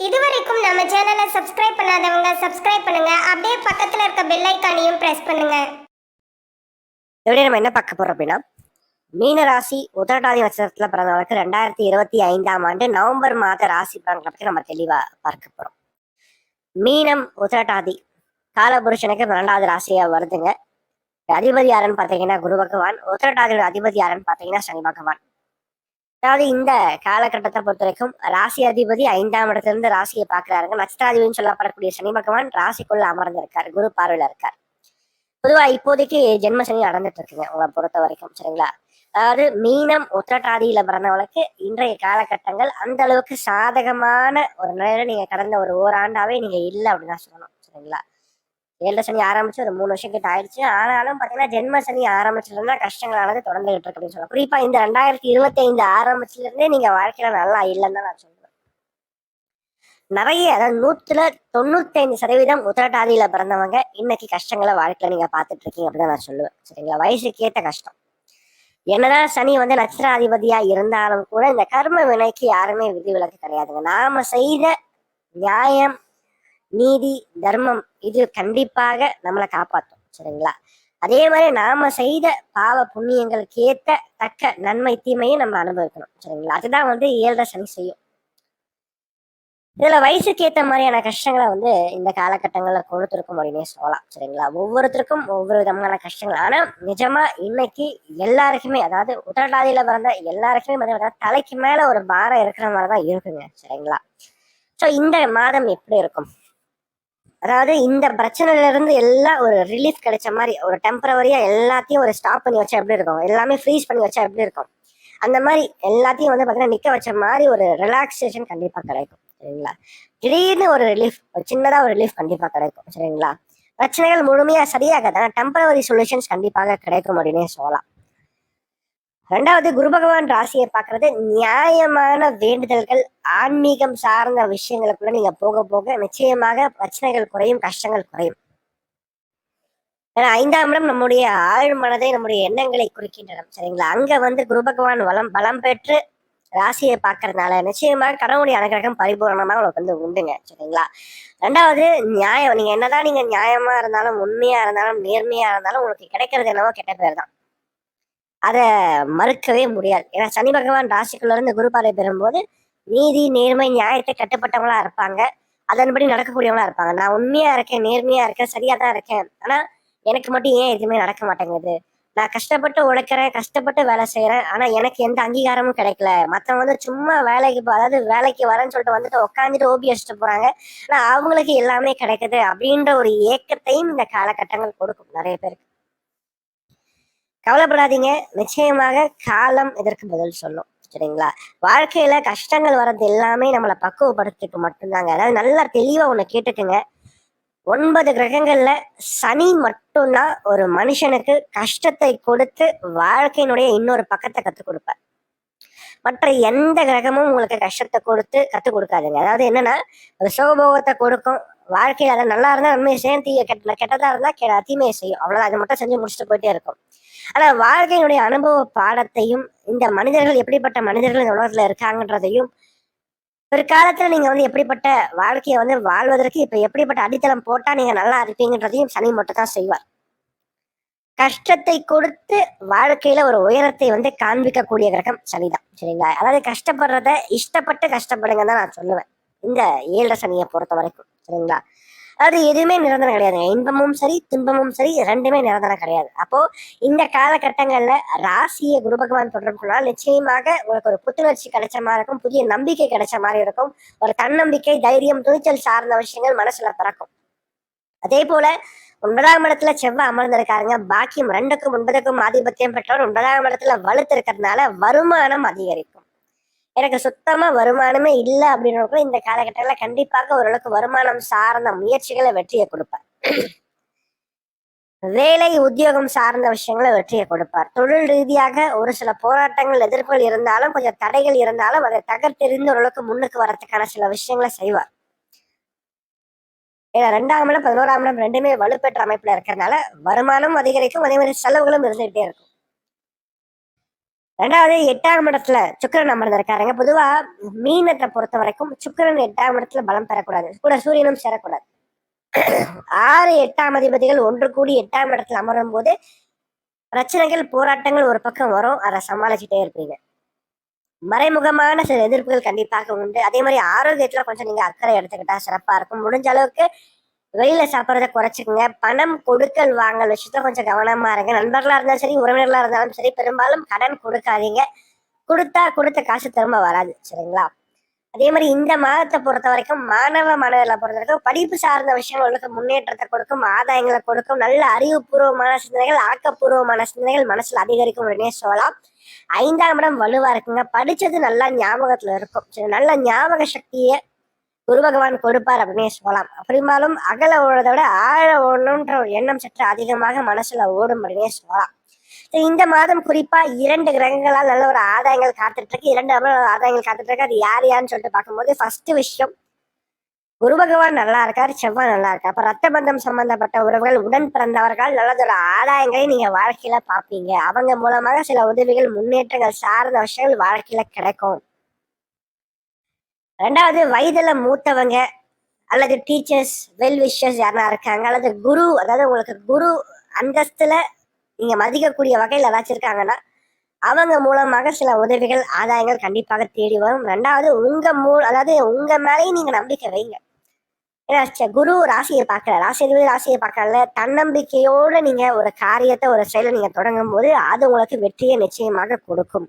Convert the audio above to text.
நம்ம சேனலை சப்ஸ்கிரைப் பண்ணாதவங்க சப்ஸ்கிரைப் பண்ணுங்க. அப்படியே பக்கத்துல இருக்க பெல் ஐக்கானையும் பிரஸ் பண்ணுங்க. எப்படி நம்ம என்ன பார்க்க போறோம் அப்படின்னா மீன ராசி உத்தரட்டாதி நட்சத்திரத்துல பிறந்தவங்களுக்கு ரெண்டாயிரத்தி இருபத்தி ஐந்தாம் ஆண்டு நவம்பர் மாத ராசி பலன்களை பத்தி நம்ம தெளிவா பார்க்க போறோம். மீனம் உத்தரட்டாதி காலபுருஷனுக்கு பன்னெண்டாவது ராசியா வருதுங்க. அதிபதி யாருன்னு பார்த்தீங்கன்னா குரு பகவான். உத்தரட்டாதியோட அதிபதி யாருன்னு பார்த்தீங்கன்னா சனி பகவான். அதாவது இந்த காலகட்டத்தை பொறுத்த வரைக்கும் ராசி அதிபதி ஐந்தாம் இடத்துல இருந்து ராசியை பார்க்கிறாருங்க. நட்சத்திராதிபதினு சொல்லப்படக்கூடிய சனி பகவான் ராசிக்குள்ள அமர்ந்திருக்காரு. குரு பார்வையில இருக்கார். பொதுவா இப்போதைக்கு ஜென்ம சனி நடந்துட்டு இருக்குங்க உங்களை பொறுத்த வரைக்கும் சரிங்களா? அதாவது மீனம் உத்திரட்டாதியில பிறந்தவங்களுக்கு இன்றைய காலகட்டங்கள் அந்த அளவுக்கு சாதகமான ஒரு நிலையில நீங்க கடந்த ஒரு ஓராண்டாவே நீங்க இல்லை அப்படின்னு தான் சொல்லணும் சரிங்களா? ஏழரை சனி ஆரம்பிச்சு ஒரு மூணு வருஷம் கிட்ட ஆயிடுச்சு. ஆனாலும் பாத்தீங்கன்னா ஜென்ம சனி ஆரம்பிச்சிருந்தா கஷ்டங்களானது தொடர்ந்துகிட்டு இருக்கு அப்படின்னு சொல்லலாம் குறிப்பா இந்த ரெண்டாயிரத்தி இருபத்தி ஐந்து ஆரம்பிச்சுல இருந்தே நீங்க வாழ்க்கையில நல்லா இல்லைன்னு தான் நான் சொல்லுவேன். நிறைய அதாவது நூத்துல தொண்ணூத்தி ஐந்து சதவீதம் உத்திரட்டாதியில பிறந்தவங்க இன்னைக்கு கஷ்டங்களை வாழ்க்கையில நீங்க பாத்துட்டு இருக்கீங்க அப்படின்னு நான் சொல்லுவேன். சரிங்களா? வயசுக்கு ஏத்த கஷ்டம். என்னதான் சனி வந்து நட்சத்திராதிபதியா இருந்தாலும் கூட இந்த கர்ம வினைக்கு யாருமே விதிவிலக்கு கிடையாதுங்க. நாம செய்த நியாயம் நீதி தர்மம் இது கண்டிப்பாக நம்மளை காப்பாற்றும் சரிங்களா? அதே மாதிரி நாம செய்த பாவ புண்ணியங்களுக்கு ஏத்த தக்க நன்மை தீமையை நம்ம அனுபவிக்கணும். சரிங்களா? அதுதான் வந்து ஏழரை சனி செய்யும். இதுல வயசுக்கு ஏத்த மாதிரியான கஷ்டங்களை வந்து இந்த காலகட்டங்கள்ல கொடுத்துருக்கும் அப்படின்னே சொல்லலாம். சரிங்களா? ஒவ்வொருத்தருக்கும் ஒவ்வொரு விதமான கஷ்டங்கள். ஆனா நிஜமா இன்னைக்கு எல்லாருக்குமே அதாவது உடலாதியில பிறந்த எல்லாருக்குமே பார்த்தீங்கன்னா தலைக்கு மேல ஒரு பாரம் இருக்கிற மாதிரிதான் இருக்குங்க. சரிங்களா? சோ இந்த மாதம் எப்படி இருக்கும்? அதாவது இந்த பிரச்சனையில இருந்து எல்லாம் ஒரு ரிலீஃப் கிடைச்ச மாதிரி ஒரு டெம்பரவரியா எல்லாத்தையும் ஒரு ஸ்டாப் பண்ணி வச்சா எப்படி இருக்கும்? எல்லாமே ஃப்ரீஸ் பண்ணி வச்சா எப்படி இருக்கும்? அந்த மாதிரி எல்லாத்தையும் வந்து பாத்தீங்கன்னா நிக்க வச்ச மாதிரி ஒரு ரிலாக்ஸேஷன் கண்டிப்பா கிடைக்கும். சரிங்களா? திடீர்னு ஒரு ரிலீஃப் ஒரு சின்னதா ஒரு ரிலீஃப் கண்டிப்பா கிடைக்கும். சரிங்களா? பிரச்சனைகள் முழுமையா சரியாகாது ஆனால் டெம்பரவரி சொல்யூஷன்ஸ் கண்டிப்பாக கிடைக்கும் அப்படின்னே சொல்லலாம். ரெண்டாவது குரு பகவான் ராசியை பார்க்கறது நியாயமான வேண்டுதல்கள் ஆன்மீகம் சார்ந்த விஷயங்களுக்குள்ள நீங்க போக போக நிச்சயமாக பிரச்சனைகள் குறையும் கஷ்டங்கள் குறையும். ஏன்னா ஐந்தாம் இடம் நம்முடைய ஆழ் மனதை நம்முடைய எண்ணங்களை குறிக்கின்றன. சரிங்களா? அங்க வந்து குரு பகவான் வளம் பலம் பெற்று ராசியை பார்க்கறதுனால நிச்சயமாக கடவுளுடைய அனுகிரகம் பரிபூரணமாக உங்களுக்கு வந்து உண்டுங்க. சரிங்களா? ரெண்டாவது நியாயம். நீங்க என்னதான் நீங்க நியாயமா இருந்தாலும் உண்மையா இருந்தாலும் நேர்மையா இருந்தாலும் உங்களுக்கு கிடைக்கிறது என்னவோ கெட்ட பேர் தான். அதை மறுக்கவே முடியாது. ஏன்னா சனி பகவான் ராசிக்குள்ளேருந்து குரு பார்வை பெறும்போது நீதி நேர்மை நியாயத்தை கட்டுப்பட்டவங்களா இருப்பாங்க. அதன்படி நடக்கக்கூடியவங்களா இருப்பாங்க. நான் உண்மையா இருக்கேன் நேர்மையா இருக்கேன் சரியா தான் இருக்கேன். ஆனா எனக்கு மட்டும் ஏன் எதுவுமே நடக்க மாட்டேங்குது? நான் கஷ்டப்பட்டு உழைக்கிறேன் கஷ்டப்பட்டு வேலை செய்யறேன் ஆனா எனக்கு எந்த அங்கீகாரமும் கிடைக்கல. மத்தவங்க வந்து சும்மா வேலைக்கு அதாவது வேலைக்கு வரேன்னு சொல்லிட்டு வந்துட்டு உட்காந்துட்டு ஓபி வச்சுட்டு போறாங்க. ஆனா அவங்களுக்கு எல்லாமே கிடைக்குது அப்படின்ற ஒரு ஏக்கத்தையும் இந்த காலகட்டங்கள் கொடுக்கும் நிறைய பேருக்கு. கவலைப்படாதீங்க. நிச்சயமாக காலம் இதற்கு பதில் சொல்லும். சரிங்களா? வாழ்க்கையில கஷ்டங்கள் வர்றது எல்லாமே நம்மளை பக்குவப்படுத்துறதுக்கு மட்டும்தாங்க. அதாவது நல்லா தெளிவா ஒண்ணு கேட்டுக்குங்க. ஒன்பது கிரகங்கள்ல சனி மட்டும்தான் ஒரு மனுஷனுக்கு கஷ்டத்தை கொடுத்து வாழ்க்கையினுடைய இன்னொரு பக்கத்தை கத்துக் கொடுப்பார். மற்ற எந்த கிரகமும் உங்களுக்கு கஷ்டத்தை கொடுத்து கத்துக் கொடுக்காதுங்க. அதாவது என்னன்னா ஒரு சுகபோகத்தை கொடுக்கும். வாழ்க்கையில அதை நல்லா இருந்தா நன்மையை செய்யும் தீய கெட்ட கெட்டதா இருந்தா கெ- தீமையை செய்யும். அவ்வளவுதான். அது மட்டும் செஞ்சு முடிச்சுட்டு போயிட்டே இருக்கும். ஆனா வாழ்க்கையினுடைய அனுபவ பாடத்தையும் இந்த மனிதர்கள் எப்படிப்பட்ட மனிதர்கள் இந்த உலகத்துல இருக்காங்கன்றதையும் பிற்காலத்துல நீங்க வந்து எப்படிப்பட்ட வாழ்க்கையை வந்து வாழ்வதற்கு இப்ப எப்படிப்பட்ட அடித்தளம் போட்டா நீங்க நல்லா இருப்பீங்கன்றதையும் சனி மட்டும் தான் செய்வார். கஷ்டத்தை கொடுத்து வாழ்க்கையில ஒரு உயரத்தை வந்து காண்பிக்கக்கூடிய கிரகம் சனிதான். சரிங்களா? அதாவது கஷ்டப்படுறத இஷ்டப்பட்டு கஷ்டப்படுங்க தான் நான் சொல்லுவேன். இந்த ஏழரை சனியை பொறுத்த வரைக்கும் சரிங்களா? அது எதுவுமே நிரந்தரம் கிடையாதுங்க. இன்பமும் சரி துன்பமும் சரி ரெண்டுமே நிரந்தரம் கிடையாது. அப்போ இந்த காலகட்டங்கள்ல ராசியை குரு பகவான் தொடர்புனா நிச்சயமாக உங்களுக்கு ஒரு புத்துணர்ச்சி கிடைச்ச மாதிரி இருக்கும் புதிய நம்பிக்கை கிடைச்ச மாதிரி இருக்கும். ஒரு தன்னம்பிக்கை தைரியம் துணிச்சல் சார்ந்த விஷயங்கள் மனசுல பிறக்கும். அதே போல ஒன்பதாம் இடத்துல செவ்வாய் அமர்ந்திருக்காருங்க. பாக்கியம் ரெண்டுக்கும் ஒன்பதுக்கும் ஆதிபத்தியம் பெற்றவர். ஒன்பதாம் இடத்துல வலுத்து இருக்கிறதுனால வருமானம் அதிகரிக்கும். எனக்கு சுத்தமா வருமானமே இல்லை அப்படின்றவங்க இந்த காலகட்டத்தில் கண்டிப்பாக ஓரளவுக்கு வருமானம் சார்ந்த முயற்சிகளை வெற்றியை கொடுப்பார். வேலை உத்தியோகம் சார்ந்த விஷயங்களை வெற்றியை கொடுப்பார். தொழில் ரீதியாக ஒரு சில போராட்டங்கள் எதிர்ப்புகள் இருந்தாலும் கொஞ்சம் தடைகள் இருந்தாலும் அதை தகர்த்தெறிந்து ஓரளவுக்கு முன்னுக்கு வரதுக்கான சில விஷயங்களை செய்வார். ஏன்னா ரெண்டாம் இடம் பதினோராம் இடம் ரெண்டுமே வலுப்பெற்ற அமைப்புல இருக்கிறதுனால வருமானம் அதிகரிக்கும் அதே மாதிரி செலவுகளும் இருந்துகிட்டே இருக்கும். ரெண்டாவது எட்டாம் இடத்துல சுக்கிரன் அமர்ந்திருக்காருங்க பொதுவா மீனத்தை பொறுத்த வரைக்கும் சுக்கிரன் எட்டாம் இடத்துல பலம் பெறக்கூடாது. கூட சூரியனும் சேரக்கூடாது. ஆறு எட்டாம் அதிபதிகள் ஒன்று கூடி எட்டாம் இடத்துல அமரும் போது பிரச்சனைகள் போராட்டங்கள் ஒரு பக்கம் வரும். அதை சமாளிச்சுட்டே இருப்பீங்க. மறைமுகமான சில எதிர்ப்புகள் கண்டிப்பாக உண்டு. அதே மாதிரி ஆரோக்கியத்துல கொஞ்சம் நீங்க அக்கறை எடுத்துக்கிட்டா சிறப்பா இருக்கும். முடிஞ்ச அளவுக்கு வெளியில சாப்பிட்றத குறைச்சிக்கங்க. பணம் கொடுக்கல் வாங்கல் விஷயத்த கொஞ்சம் கவனமா இருங்க. நண்பர்களா இருந்தாலும் சரி உறவினர்களா இருந்தாலும் சரி பெரும்பாலும் கடன் கொடுக்காதீங்க. கொடுத்தா கொடுத்த காசு திரும்ப வராது. சரிங்களா? அதே மாதிரி இந்த மாதத்தை பொறுத்த வரைக்கும் மாணவ மாணவர்களை பொறுத்த வரைக்கும் படிப்பு சார்ந்த விஷயங்களுக்கு முன்னேற்றத்தை கொடுக்கும் ஆதாயங்களை கொடுக்கும் நல்ல அறிவுபூர்வமான சிந்தனைகள் ஆக்கப்பூர்வமான சிந்தனைகள் மனசுல அதிகரிக்கும் உடனே சொல்லலாம். ஐந்தாம் இடம் வலுவா இருக்குங்க. படிச்சது நல்லா ஞாபகத்துல இருக்கும். சரி நல்ல ஞாபக சக்தியை குரு பகவான் கொடுப்பார் அப்படின்னே சொல்லலாம். பெரும்பாலும் அகல ஓடுறதை விட ஆழ ஓடணுன்ற ஒரு எண்ணம் சற்று அதிகமாக மனசுல ஓடும் அப்படின்னே சொல்லலாம். இந்த மாதம் குறிப்பா இரண்டு கிரகங்களால் நல்ல ஒரு ஆதாயங்கள் காத்துட்டு இருக்கு இரண்டு ஆதாயங்கள் காத்துட்டு இருக்கு அது யார் யாருன்னு சொல்லிட்டு பார்க்கும்போது ஃபர்ஸ்ட் விஷயம் குரு பகவான் நல்லா இருக்காரு செவ்வாய் நல்லா இருக்கா அப்ப ரத்த பந்தம் சம்பந்தப்பட்ட உறவுகள் உடன் பிறந்தவர்கள் நல்லதொரு ஆதாயங்களை நீங்க வாழ்க்கையில பார்ப்பீங்க. அவங்க மூலமாக சில உதவிகள் முன்னேற்றங்கள் சார்ந்த விஷயங்கள் வாழ்க்கையில கிடைக்கும். ரெண்டாவது வயதுல மூத்தவங்க அல்லது டீச்சர்ஸ் வெல் விஷர்ஸ் யாரா இருக்காங்க அல்லது குரு அதாவது உங்களுக்கு குரு அந்தஸ்துல நீங்க மதிக்கக்கூடிய வகையில் ஏதாச்சும் இருக்காங்கன்னா அவங்க மூலமாக சில உதவிகள் ஆதாயங்கள் கண்டிப்பாக தேடி வரும். ரெண்டாவது உங்க மூ அதாவது உங்க மேலேயும் நீங்க நம்பிக்கை வைங்க. ஏன்னா குரு ராசியை பார்க்கல. ராசி அதிபதி ராசியை பார்க்கல தன்னம்பிக்கையோட நீங்க ஒரு காரியத்தை ஒரு செயலை நீங்க தொடங்கும் போது அது உங்களுக்கு வெற்றியை நிச்சயமாக கொடுக்கும்.